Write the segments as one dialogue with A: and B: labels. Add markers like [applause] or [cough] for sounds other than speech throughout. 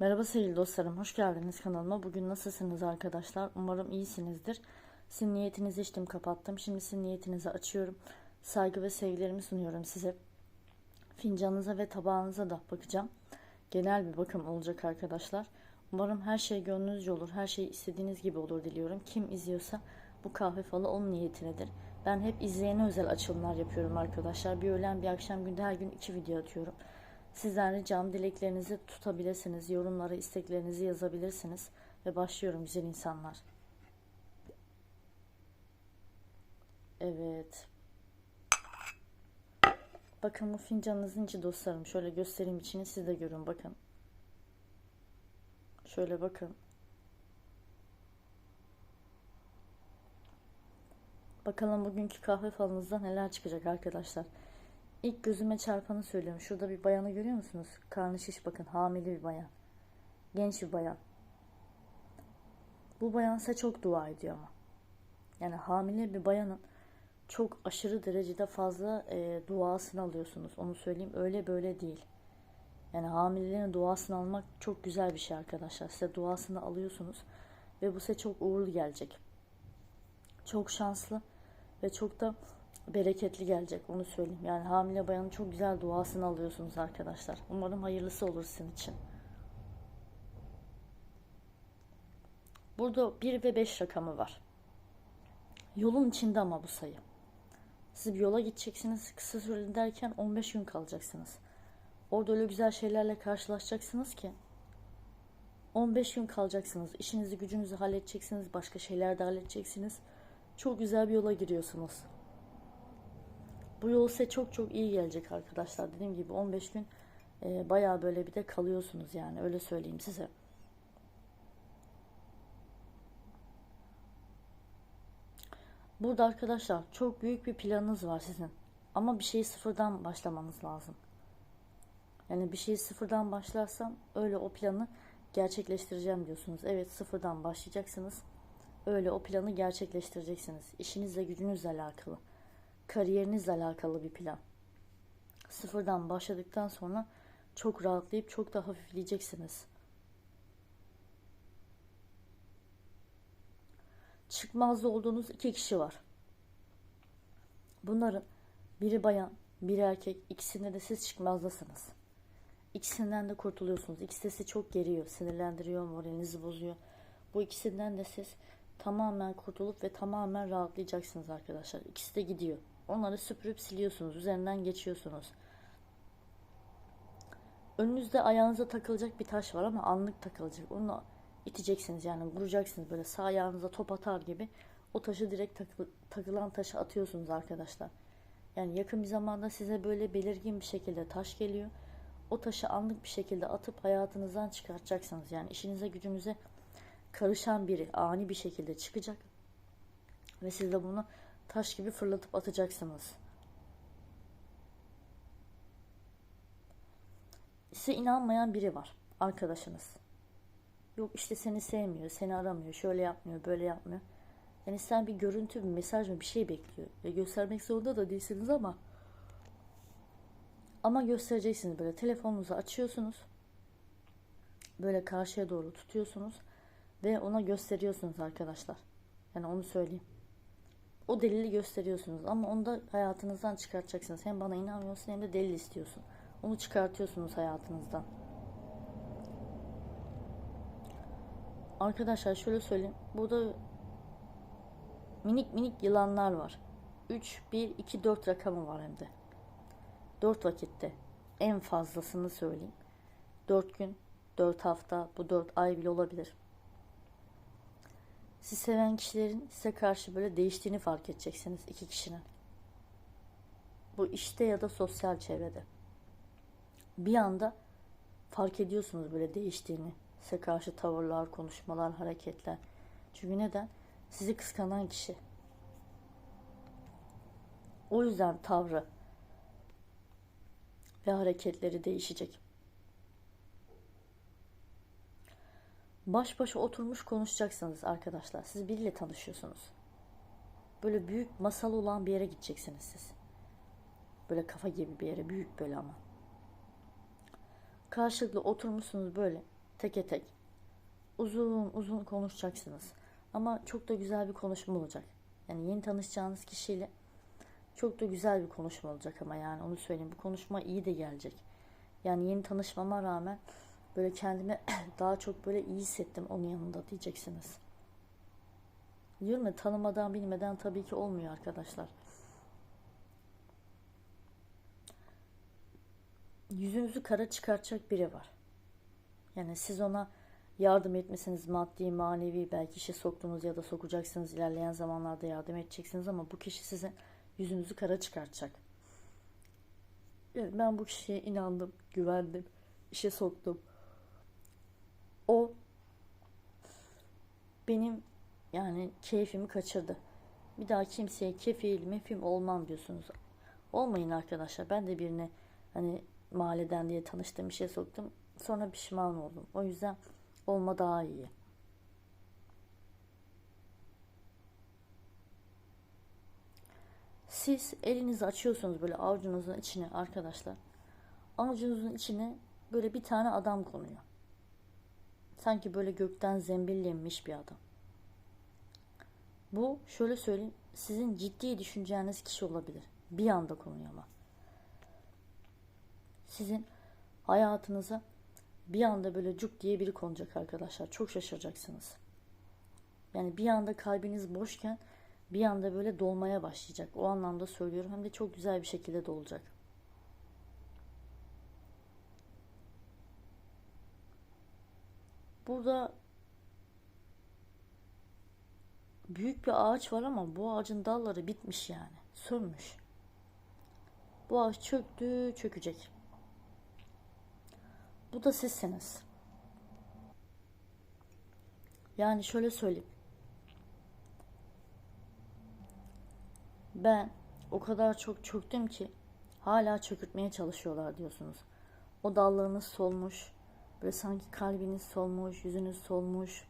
A: Merhaba sevgili dostlarım, hoş geldiniz kanalıma. Bugün nasılsınız arkadaşlar? Umarım iyisinizdir. Sizin niyetinizi içtim, kapattım. Şimdi sizin niyetinizi açıyorum. Saygı ve sevgilerimi sunuyorum size. Fincanınıza ve tabağınıza da bakacağım. Genel bir bakım olacak arkadaşlar. Umarım her şey gönlünüzce olur, her şey istediğiniz gibi olur diliyorum. Kim izliyorsa bu kahve falı onun niyetinedir. Ben hep izleyene özel açılımlar yapıyorum arkadaşlar. Bir öğlen bir akşam günde her gün iki video atıyorum. Sizden ricam dileklerinizi tutabilirsiniz. Yorumlara isteklerinizi yazabilirsiniz. Ve başlıyorum güzel insanlar. Evet. Bakın bu fincanınızın içi dostlarım. Şöyle göstereyim içini siz de görün bakın. Şöyle bakın. Bakalım bugünkü kahve falınızda neler çıkacak arkadaşlar. İlk gözüme çarpanı söylüyorum. Şurada bir bayanı görüyor musunuz? Karnı şiş bakın. Hamile bir bayan. Genç bir bayan. Bu bayan size çok dua ediyor ama. Yani hamile bir bayanın çok aşırı derecede fazla e, duasını alıyorsunuz. Onu söyleyeyim. Öyle böyle değil. Yani hamilelerin duasını almak çok güzel bir şey arkadaşlar. Size duasını alıyorsunuz. Ve bu size çok uğurlu gelecek. Çok şanslı ve çok da bereketli gelecek onu söyleyeyim. Yani hamile bayanın çok güzel duasını alıyorsunuz arkadaşlar. Umarım hayırlısı olur sizin için. Burada 1 ve 5 rakamı var. Yolun içinde ama bu sayı. Siz bir yola gideceksiniz kısa süreli derken 15 gün kalacaksınız. Orada öyle güzel şeylerle karşılaşacaksınız ki 15 gün kalacaksınız. İşinizi gücünüzü halledeceksiniz. Başka şeyler de halledeceksiniz. Çok güzel bir yola giriyorsunuz. Bu yol size çok çok iyi gelecek arkadaşlar. Dediğim gibi 15 gün e, bayağı böyle bir de kalıyorsunuz yani öyle söyleyeyim size. Burada arkadaşlar çok büyük bir planınız var sizin. Ama bir şeyi sıfırdan başlamanız lazım. Yani bir şeyi sıfırdan başlarsam öyle o planı gerçekleştireceğim diyorsunuz. Evet sıfırdan başlayacaksınız. Öyle o planı gerçekleştireceksiniz. İşinizle gücünüzle alakalı kariyerinizle alakalı bir plan. Sıfırdan başladıktan sonra çok rahatlayıp çok da hafifleyeceksiniz. Çıkmazda olduğunuz iki kişi var. Bunların biri bayan, biri erkek. İkisinde de siz çıkmazdasınız. İkisinden de kurtuluyorsunuz. İkisi de sizi çok geriyor, sinirlendiriyor, moralinizi bozuyor. Bu ikisinden de siz tamamen kurtulup ve tamamen rahatlayacaksınız arkadaşlar. İkisi de gidiyor. Onları süpürüp siliyorsunuz. Üzerinden geçiyorsunuz. Önünüzde ayağınıza takılacak bir taş var ama anlık takılacak. Onu iteceksiniz yani vuracaksınız böyle sağ ayağınıza top atar gibi. O taşı direkt takı, takılan taşı atıyorsunuz arkadaşlar. Yani yakın bir zamanda size böyle belirgin bir şekilde taş geliyor. O taşı anlık bir şekilde atıp hayatınızdan çıkartacaksınız. Yani işinize gücünüze karışan biri ani bir şekilde çıkacak. Ve siz de bunu taş gibi fırlatıp atacaksınız. Size inanmayan biri var. Arkadaşınız. Yok işte seni sevmiyor, seni aramıyor, şöyle yapmıyor, böyle yapmıyor. Yani sen bir görüntü, bir mesaj mı bir şey bekliyor. Ve göstermek zorunda da değilsiniz ama ama göstereceksiniz böyle telefonunuzu açıyorsunuz. Böyle karşıya doğru tutuyorsunuz ve ona gösteriyorsunuz arkadaşlar. Yani onu söyleyeyim o delili gösteriyorsunuz ama onu da hayatınızdan çıkartacaksınız. Hem bana inanmıyorsun hem de delil istiyorsun. Onu çıkartıyorsunuz hayatınızdan. Arkadaşlar şöyle söyleyeyim. Burada minik minik yılanlar var. 3, 1, 2, 4 rakamı var hem de. 4 vakitte. En fazlasını söyleyeyim. 4 gün, 4 hafta, bu 4 ay bile olabilir. Sizi seven kişilerin size karşı böyle değiştiğini fark edeceksiniz iki kişinin. Bu işte ya da sosyal çevrede. Bir anda fark ediyorsunuz böyle değiştiğini. Size karşı tavırlar, konuşmalar, hareketler. Çünkü neden? Sizi kıskanan kişi. O yüzden tavrı ve hareketleri değişecek. Baş başa oturmuş konuşacaksınız arkadaşlar. Siz biriyle tanışıyorsunuz. Böyle büyük masal olan bir yere gideceksiniz siz. Böyle kafa gibi bir yere büyük böyle ama. Karşılıklı oturmuşsunuz böyle. Teke tek. Uzun uzun konuşacaksınız. Ama çok da güzel bir konuşma olacak. Yani yeni tanışacağınız kişiyle çok da güzel bir konuşma olacak ama yani onu söyleyeyim. Bu konuşma iyi de gelecek. Yani yeni tanışmama rağmen böyle kendimi [clears throat] daha çok böyle iyi hissettim onun yanında diyeceksiniz. Diyorum tanımadan bilmeden tabii ki olmuyor arkadaşlar. Yüzünüzü kara çıkartacak biri var. Yani siz ona yardım etmesiniz maddi, manevi belki işe soktunuz ya da sokacaksınız ilerleyen zamanlarda yardım edeceksiniz ama bu kişi sizin yüzünüzü kara çıkartacak. Evet, ben bu kişiye inandım, güvendim, işe soktum. O benim yani keyfimi kaçırdı. Bir daha kimseye kefil mefim olmam diyorsunuz. Olmayın arkadaşlar. Ben de birine hani mahalleden diye tanıştığım işe soktum. Sonra pişman oldum. O yüzden olma daha iyi. Siz elinizi açıyorsunuz böyle avucunuzun içine arkadaşlar. Avucunuzun içine böyle bir tane adam konuyor. Sanki böyle gökten zembil inmiş bir adam. Bu şöyle söyleyeyim sizin ciddi düşüneceğiniz kişi olabilir. Bir anda konuyor ama. Sizin hayatınıza bir anda böyle cuk diye biri konacak arkadaşlar. Çok şaşıracaksınız. Yani bir anda kalbiniz boşken bir anda böyle dolmaya başlayacak. O anlamda söylüyorum. Hem de çok güzel bir şekilde dolacak. Burada büyük bir ağaç var ama bu ağacın dalları bitmiş yani. Sönmüş. Bu ağaç çöktü, çökecek. Bu da sizsiniz. Yani şöyle söyleyeyim. Ben o kadar çok çöktüm ki hala çökürtmeye çalışıyorlar diyorsunuz. O dallarınız solmuş. Böyle sanki kalbiniz solmuş, yüzünüz solmuş.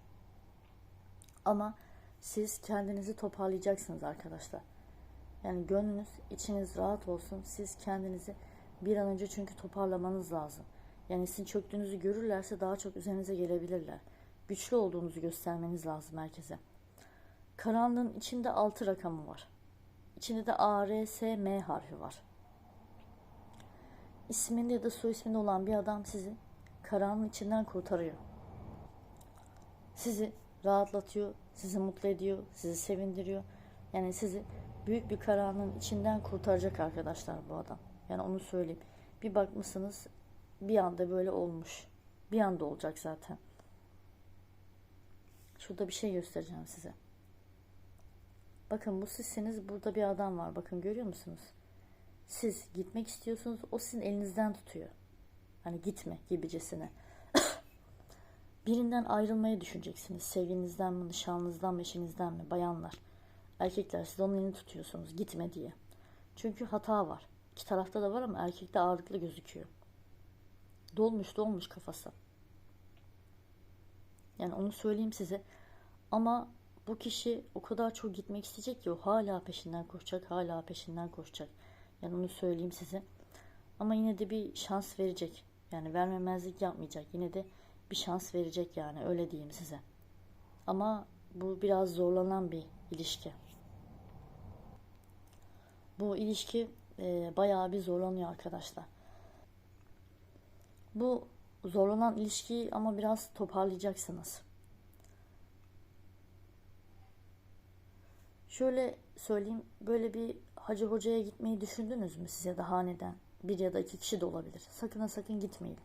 A: Ama siz kendinizi toparlayacaksınız arkadaşlar. Yani gönlünüz, içiniz rahat olsun. Siz kendinizi bir an önce çünkü toparlamanız lazım. Yani sizin çöktüğünüzü görürlerse daha çok üzerinize gelebilirler. Güçlü olduğunuzu göstermeniz lazım herkese. Karanlığın içinde 6 rakamı var. İçinde de A, R, S, M harfi var. İsminde ya da soy isminde olan bir adam sizi karanlığın içinden kurtarıyor. Sizi rahatlatıyor, sizi mutlu ediyor, sizi sevindiriyor. Yani sizi büyük bir karanlığın içinden kurtaracak arkadaşlar bu adam. Yani onu söyleyeyim. Bir bakmışsınız bir anda böyle olmuş. Bir anda olacak zaten. Şurada bir şey göstereceğim size. Bakın bu sizsiniz. Burada bir adam var. Bakın görüyor musunuz? Siz gitmek istiyorsunuz. O sizin elinizden tutuyor. Hani gitme gibicesine. [coughs] Birinden ayrılmayı düşüneceksiniz. Sevginizden mi, nişanlınızdan mı, eşinizden mi? Bayanlar. Erkekler siz onun elini tutuyorsunuz. Gitme diye. Çünkü hata var. İki tarafta da var ama erkekte ağırlıklı gözüküyor. Dolmuş dolmuş kafası. Yani onu söyleyeyim size. Ama bu kişi o kadar çok gitmek isteyecek ki o hala peşinden koşacak, hala peşinden koşacak. Yani onu söyleyeyim size. Ama yine de bir şans verecek. Yani vermemezlik yapmayacak. Yine de bir şans verecek yani öyle diyeyim size. Ama bu biraz zorlanan bir ilişki. Bu ilişki e, bayağı bir zorlanıyor arkadaşlar. Bu zorlanan ilişkiyi ama biraz toparlayacaksınız. Şöyle söyleyeyim, böyle bir hacı hocaya gitmeyi düşündünüz mü size de haneden? Bir ya da iki kişi de olabilir. Sakın ha sakın gitmeyin.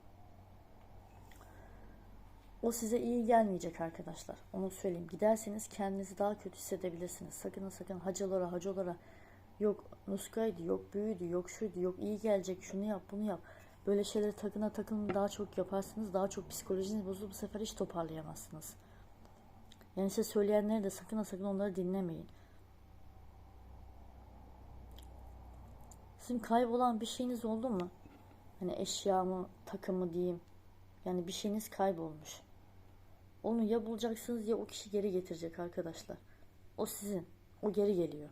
A: O size iyi gelmeyecek arkadaşlar. Onu söyleyeyim. Giderseniz kendinizi daha kötü hissedebilirsiniz. Sakın ha sakın hacılara hacılara yok nuskaydı, yok büyüydü, yok şuydu, yok iyi gelecek, şunu yap, bunu yap. Böyle şeyleri takına takın daha çok yaparsınız. Daha çok psikolojiniz bozulur. Bu sefer hiç toparlayamazsınız. Yani size söyleyenleri de sakın ha sakın onları dinlemeyin. Sizin kaybolan bir şeyiniz oldu mu? Hani eşya mı, takımı diyeyim. Yani bir şeyiniz kaybolmuş. Onu ya bulacaksınız ya o kişi geri getirecek arkadaşlar. O sizin. O geri geliyor.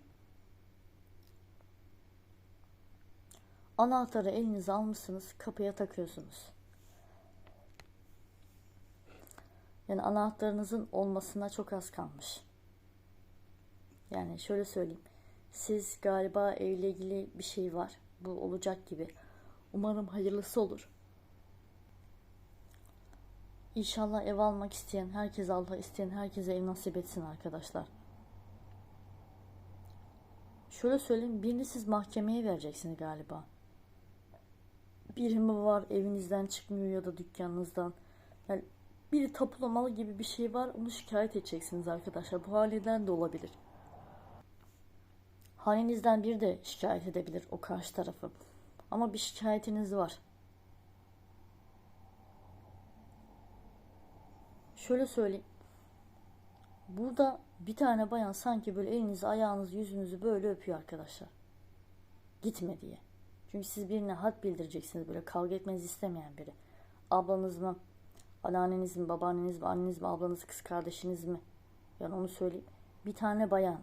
A: Anahtarı elinize almışsınız, kapıya takıyorsunuz. Yani anahtarınızın olmasına çok az kalmış. Yani şöyle söyleyeyim. Siz galiba evle ilgili bir şey var. Bu olacak gibi. Umarım hayırlısı olur. İnşallah ev almak isteyen, herkes Allah isteyen herkese ev nasip etsin arkadaşlar. Şöyle söyleyeyim, birini siz mahkemeye vereceksiniz galiba. Biri mi var evinizden çıkmıyor ya da dükkanınızdan. Yani biri tapulamalı gibi bir şey var, onu şikayet edeceksiniz arkadaşlar. Bu haleden de olabilir. Halinizden biri de şikayet edebilir o karşı tarafı. Ama bir şikayetiniz var. Şöyle söyleyeyim. Burada bir tane bayan sanki böyle elinizi, ayağınızı, yüzünüzü böyle öpüyor arkadaşlar. Gitme diye. Çünkü siz birine had bildireceksiniz böyle kavga etmenizi istemeyen biri. Ablanız mı, anneanneniz mi, babaanneniz mi, anneniz mi, ablanız, kız kardeşiniz mi? Yani onu söyleyeyim. Bir tane bayan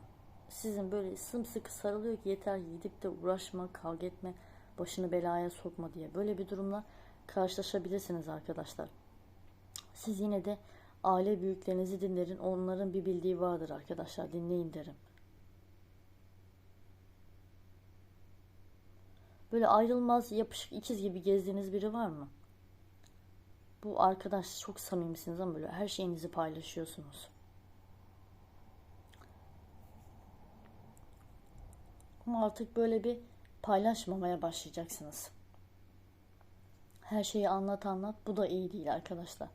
A: sizin böyle sımsıkı sarılıyor ki yeter gidip de uğraşma, kavga etme, başını belaya sokma diye. Böyle bir durumla karşılaşabilirsiniz arkadaşlar. Siz yine de aile büyüklerinizi dinlerin. Onların bir bildiği vardır arkadaşlar. Dinleyin derim. Böyle ayrılmaz, yapışık ikiz gibi gezdiğiniz biri var mı? Bu arkadaş çok samimisiniz ama böyle her şeyinizi paylaşıyorsunuz. Ama artık böyle bir paylaşmamaya başlayacaksınız. Her şeyi anlat anlat. Bu da iyi değil arkadaşlar.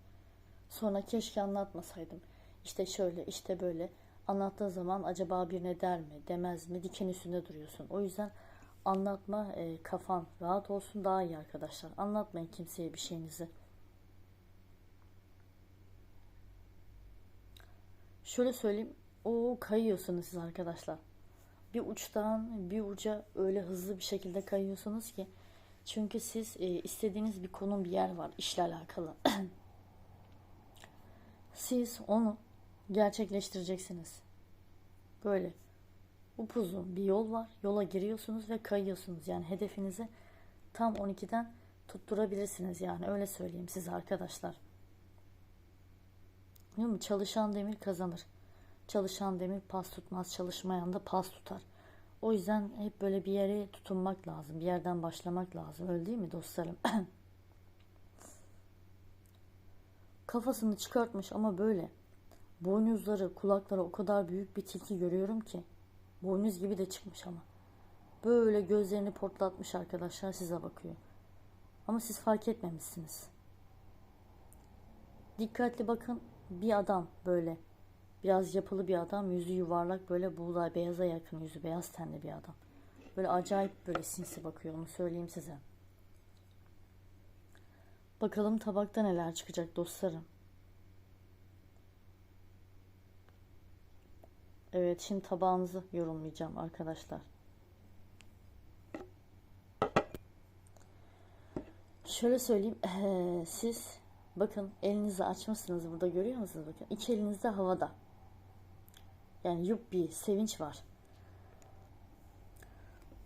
A: Sonra keşke anlatmasaydım. İşte şöyle, işte böyle. Anlattığı zaman acaba birine der mi, demez mi? Diken üstünde duruyorsun. O yüzden anlatma, e, kafan rahat olsun daha iyi arkadaşlar. Anlatmayın kimseye bir şeyinizi. Şöyle söyleyeyim. O kayıyorsunuz siz arkadaşlar. Bir uçtan bir uca öyle hızlı bir şekilde kayıyorsunuz ki. Çünkü siz e, istediğiniz bir konum bir yer var işle alakalı. [clears throat] Siz onu gerçekleştireceksiniz. Böyle upuzun bir yol var. Yola giriyorsunuz ve kayıyorsunuz. Yani hedefinizi tam 12'den tutturabilirsiniz yani öyle söyleyeyim size arkadaşlar. Değil mi? Çalışan demir kazanır. Çalışan demir pas tutmaz, çalışmayan da pas tutar. O yüzden hep böyle bir yere tutunmak lazım. Bir yerden başlamak lazım. Öyle değil mi dostlarım? [coughs] Kafasını çıkartmış ama böyle. Boynuzları, kulakları o kadar büyük bir tilki görüyorum ki. Boynuz gibi de çıkmış ama. Böyle gözlerini portlatmış arkadaşlar size bakıyor. Ama siz fark etmemişsiniz. Dikkatli bakın bir adam böyle. Biraz yapılı bir adam. Yüzü yuvarlak böyle buğday beyaza yakın yüzü beyaz tenli bir adam. Böyle acayip böyle sinsi bakıyor onu söyleyeyim size. Bakalım tabakta neler çıkacak dostlarım. Evet şimdi tabağınızı yorumlayacağım arkadaşlar. Şöyle söyleyeyim. Ee, siz bakın elinizi açmışsınız burada görüyor musunuz? Bakın iki eliniz de havada. Yani yuppi sevinç var.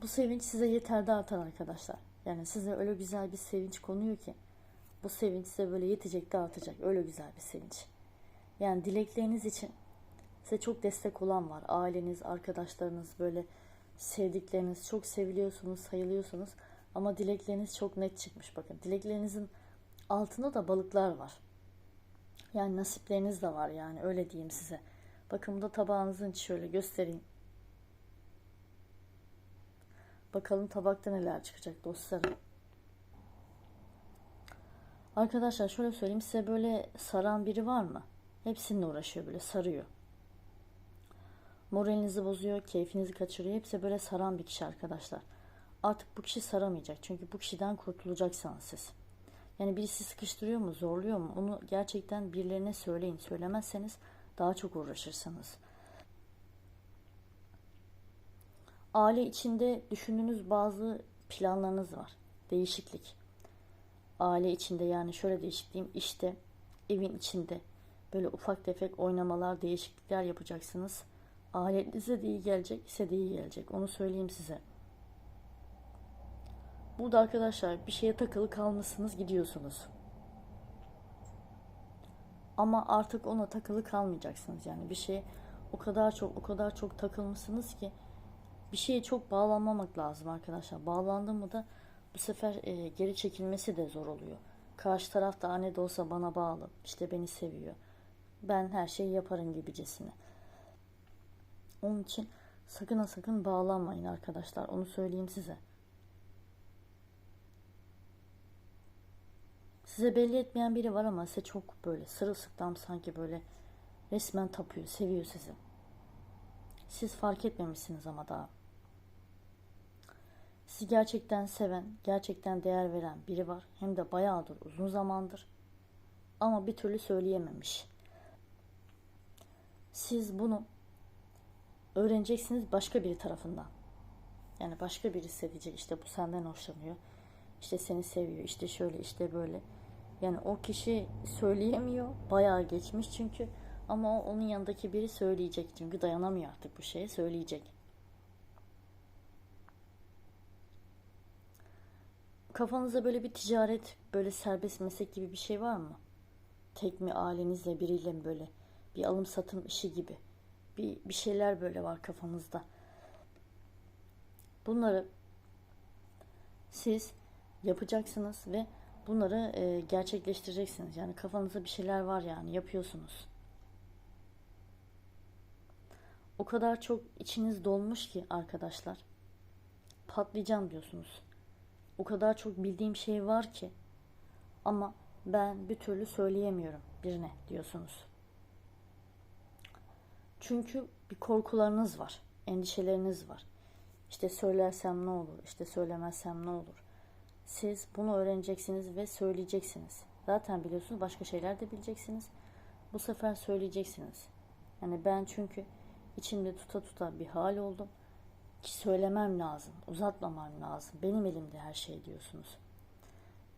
A: Bu sevinç size yeter de artar arkadaşlar. Yani size öyle güzel bir sevinç konuyor ki bu sevinç size böyle yetecek de artacak. Öyle güzel bir sevinç. Yani dilekleriniz için size çok destek olan var. Aileniz, arkadaşlarınız, böyle sevdikleriniz, çok seviliyorsunuz, sayılıyorsunuz. Ama dilekleriniz çok net çıkmış bakın. Dileklerinizin altında da balıklar var. Yani nasipleriniz de var yani öyle diyeyim size. Bakın da tabağınızın içi şöyle göstereyim. Bakalım tabakta neler çıkacak dostlarım. Arkadaşlar şöyle söyleyeyim size böyle saran biri var mı? Hepsininle uğraşıyor böyle sarıyor. Moralinizi bozuyor, keyfinizi kaçırıyor. Hepsi böyle saran bir kişi arkadaşlar. Artık bu kişi saramayacak. Çünkü bu kişiden kurtulacaksınız siz. Yani birisi sıkıştırıyor mu, zorluyor mu? Onu gerçekten birilerine söyleyin. Söylemezseniz daha çok uğraşırsınız. Aile içinde düşündüğünüz bazı planlarınız var. Değişiklik aile içinde yani şöyle değişik diyeyim işte evin içinde böyle ufak tefek oynamalar değişiklikler yapacaksınız. Ailenize de iyi gelecek size de iyi gelecek onu söyleyeyim size. Burada arkadaşlar bir şeye takılı kalmışsınız gidiyorsunuz. Ama artık ona takılı kalmayacaksınız. Yani bir şeye o kadar çok o kadar çok takılmışsınız ki bir şeye çok bağlanmamak lazım arkadaşlar. Bağlandı mı da bu sefer e, geri çekilmesi de zor oluyor. Karşı taraf da ne de olsa bana bağlı. İşte beni seviyor. Ben her şeyi yaparım gibicesine. Onun için sakın ha sakın bağlanmayın arkadaşlar. Onu söyleyeyim size. Size belli etmeyen biri var ama size çok böyle sırılsıklam sanki böyle resmen tapıyor, seviyor sizi. Siz fark etmemişsiniz ama daha. Sizi gerçekten seven, gerçekten değer veren biri var. Hem de bayağıdır, uzun zamandır. Ama bir türlü söyleyememiş. Siz bunu öğreneceksiniz başka biri tarafından. Yani başka biri hissedecek. İşte bu senden hoşlanıyor. İşte seni seviyor. İşte şöyle, işte böyle. Yani o kişi söyleyemiyor. Bayağı geçmiş çünkü. Ama onun yanındaki biri söyleyecek. Çünkü dayanamıyor artık bu şeye. Söyleyecek. Kafanızda böyle bir ticaret, böyle serbest meslek gibi bir şey var mı? Tek mi ailenizle biriyle mi böyle bir alım satım işi gibi bir, bir şeyler böyle var kafanızda. Bunları siz yapacaksınız ve bunları e, gerçekleştireceksiniz. Yani kafanızda bir şeyler var yani yapıyorsunuz. O kadar çok içiniz dolmuş ki arkadaşlar. Patlayacağım diyorsunuz. O kadar çok bildiğim şey var ki ama ben bir türlü söyleyemiyorum birine diyorsunuz. Çünkü bir korkularınız var, endişeleriniz var. İşte söylersem ne olur, işte söylemezsem ne olur. Siz bunu öğreneceksiniz ve söyleyeceksiniz. Zaten biliyorsunuz başka şeyler de bileceksiniz. Bu sefer söyleyeceksiniz. Yani ben çünkü içimde tuta tuta bir hal oldum. Ki söylemem lazım, uzatmamam lazım. Benim elimde her şey diyorsunuz.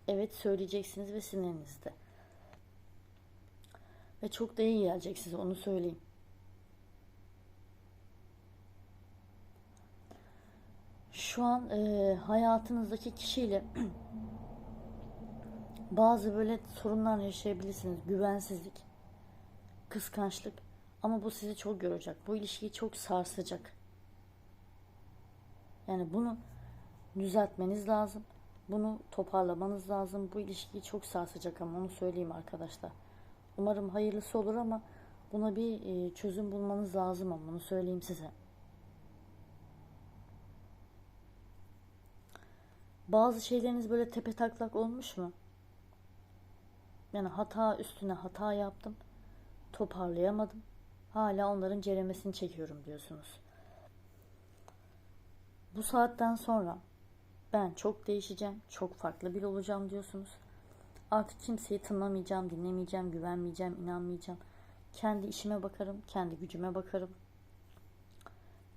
A: Evet söyleyeceksiniz ve sizin elinizde. Ve çok da iyi gelecek size onu söyleyeyim. Şu an e, hayatınızdaki kişiyle [clears throat] bazı böyle sorunlar yaşayabilirsiniz. Güvensizlik, kıskançlık. Ama bu sizi çok görecek. Bu ilişkiyi çok sarsacak. Yani bunu düzeltmeniz lazım. Bunu toparlamanız lazım. Bu ilişkiyi çok sarsacak ama onu söyleyeyim arkadaşlar. Umarım hayırlısı olur ama buna bir e, çözüm bulmanız lazım ama onu söyleyeyim size. Bazı şeyleriniz böyle tepe taklak olmuş mu? Yani hata üstüne hata yaptım. Toparlayamadım. Hala onların ceremesini çekiyorum diyorsunuz. Bu saatten sonra ben çok değişeceğim, çok farklı bir olacağım diyorsunuz. Artık kimseyi tınlamayacağım, dinlemeyeceğim, güvenmeyeceğim, inanmayacağım. Kendi işime bakarım, kendi gücüme bakarım.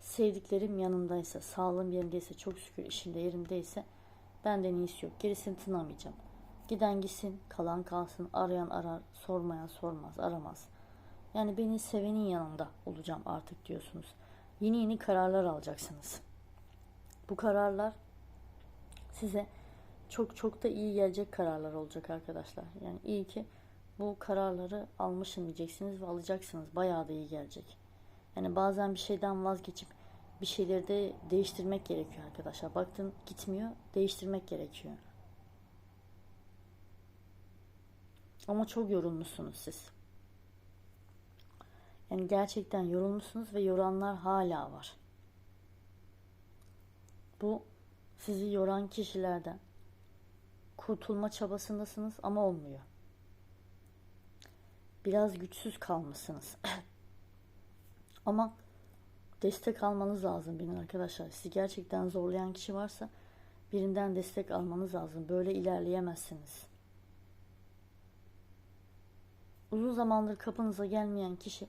A: Sevdiklerim yanımdaysa, sağlığım yerindeyse, çok şükür işimde yerimdeyse benden iyisi yok. Gerisini tınamayacağım. Giden gitsin, kalan kalsın, arayan arar, sormayan sormaz, aramaz. Yani beni sevenin yanında olacağım artık diyorsunuz. Yeni yeni kararlar alacaksınız. Bu kararlar size çok çok da iyi gelecek kararlar olacak arkadaşlar. Yani iyi ki bu kararları almışım diyeceksiniz ve alacaksınız. Bayağı da iyi gelecek. Yani bazen bir şeyden vazgeçip bir şeyleri de değiştirmek gerekiyor arkadaşlar. Baktın gitmiyor, değiştirmek gerekiyor. Ama çok yorulmuşsunuz siz. Yani gerçekten yorulmuşsunuz ve yoranlar hala var. Bu sizi yoran kişilerden kurtulma çabasındasınız ama olmuyor. Biraz güçsüz kalmışsınız. [coughs] ama destek almanız lazım benim arkadaşlar. Sizi gerçekten zorlayan kişi varsa birinden destek almanız lazım. Böyle ilerleyemezsiniz. Uzun zamandır kapınıza gelmeyen kişi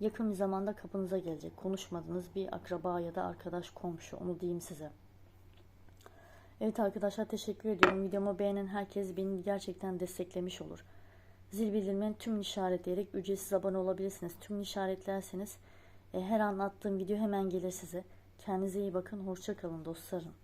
A: yakın bir zamanda kapınıza gelecek. Konuşmadığınız bir akraba ya da arkadaş, komşu onu diyeyim size. Evet arkadaşlar teşekkür ediyorum. Videomu beğenen herkes beni gerçekten desteklemiş olur. Zil bildirimlerini tüm işaretleyerek ücretsiz abone olabilirsiniz. Tüm işaretlerseniz her an attığım video hemen gelir size. Kendinize iyi bakın. Hoşça kalın dostlarım.